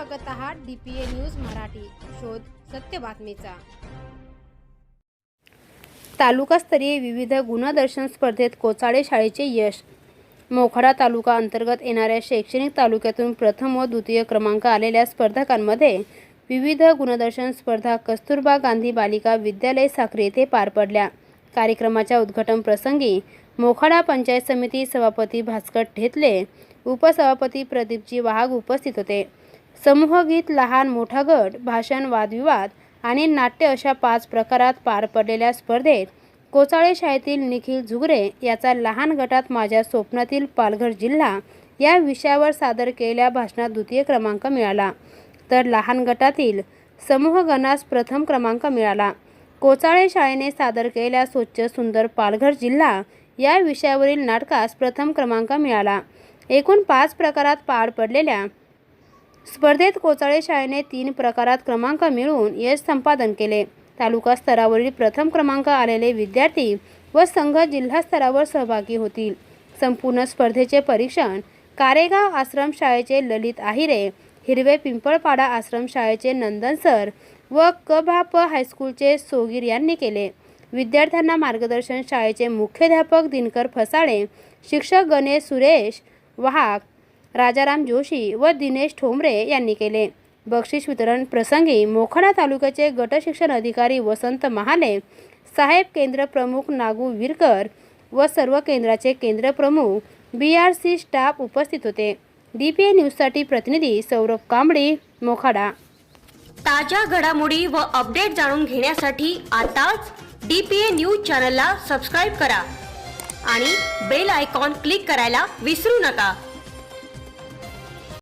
बघत आहात D P A news Marathi. शोध सत्य बातमीचा. तालुकास्तरीय विविध गुणदर्शन स्पर्धेत कोचाळे शाळेचे यश. मोखाडा तालुका अंतर्गत येणाऱ्या शैक्षणिक तालुक्यातून प्रथम व द्वितीय क्रमांक आलेल्या स्पर्धकांमध्ये विविध गुणदर्शन स्पर्धा कस्तुरबा गांधी बालिका विद्यालय साखरे येथे पार पडल्या. कार्यक्रमाच्या उद्घाटन प्रसंगी मोखाडा पंचायत समिती सभापती भास्कर ठेतले उपसभापती प्रदीपजी वाघ उपस्थित होते. समूहगीत लहान मोठा गट भाषण वादविवाद आणि नाट्य अशा पाच प्रकारात पार पडलेल्या स्पर्धेत कोचाळे शाळेतील निखिल झुगरे याचा लहान गटात माझ्या स्वप्नातील पालघर जिल्हा या विषयावर सादर केलेल्या भाषणात द्वितीय क्रमांक मिळाला. तर लहान गटातील समूहगणास प्रथम क्रमांक मिळाला. कोचाळे शाळेने सादर केलेल्या स्वच्छ सुंदर पालघर जिल्हा या विषयावरील नाटकास प्रथम क्रमांक मिळाला. एकूण पाच प्रकारात पार पडलेल्या स्पर्धेत कोचाळे शाळेने तीन प्रकारात क्रमांक मिळवून यश संपादन केले. तालुका स्तरावरील प्रथम क्रमांक आलेले विद्यार्थी व संघ जिल्हा स्तरावर सहभागी होतील. संपूर्ण स्पर्धेचे परीक्षण कारेगाव आश्रम शाळेचे ललित आहिरे हिरवे पिंपळपाडा आश्रम शाळेचे नंदन सर व कभाप हायस्कूलचे सोगीर यांनी केले. विद्यार्थ्यांना मार्गदर्शन शाळेचे मुख्याध्यापक दिनकर फसाळे शिक्षक गणेश सुरेश वाहक राजाराम जोशी व दिनेश ठोंबरे यांनी केले. बक्षीस वितरण प्रसंगी मोखाडा तालुक्याचे गट शिक्षण अधिकारी वसंत महाले साहेब केंद्र प्रमुख नागू विरकर व सर्व केंद्राचे केंद्र प्रमुख बी आर सी स्टाफ उपस्थित होते. डी पी ए न्यूजसाठी प्रतिनिधी सौरभ कांबळे मोखाडा. ताज्या घडामोडी व अपडेट जाणून घेण्यासाठी आताच डी पी ए न्यूज चॅनलला सबस्क्राईब करा आणि बेल आयकॉन क्लिक करायला विसरू नका.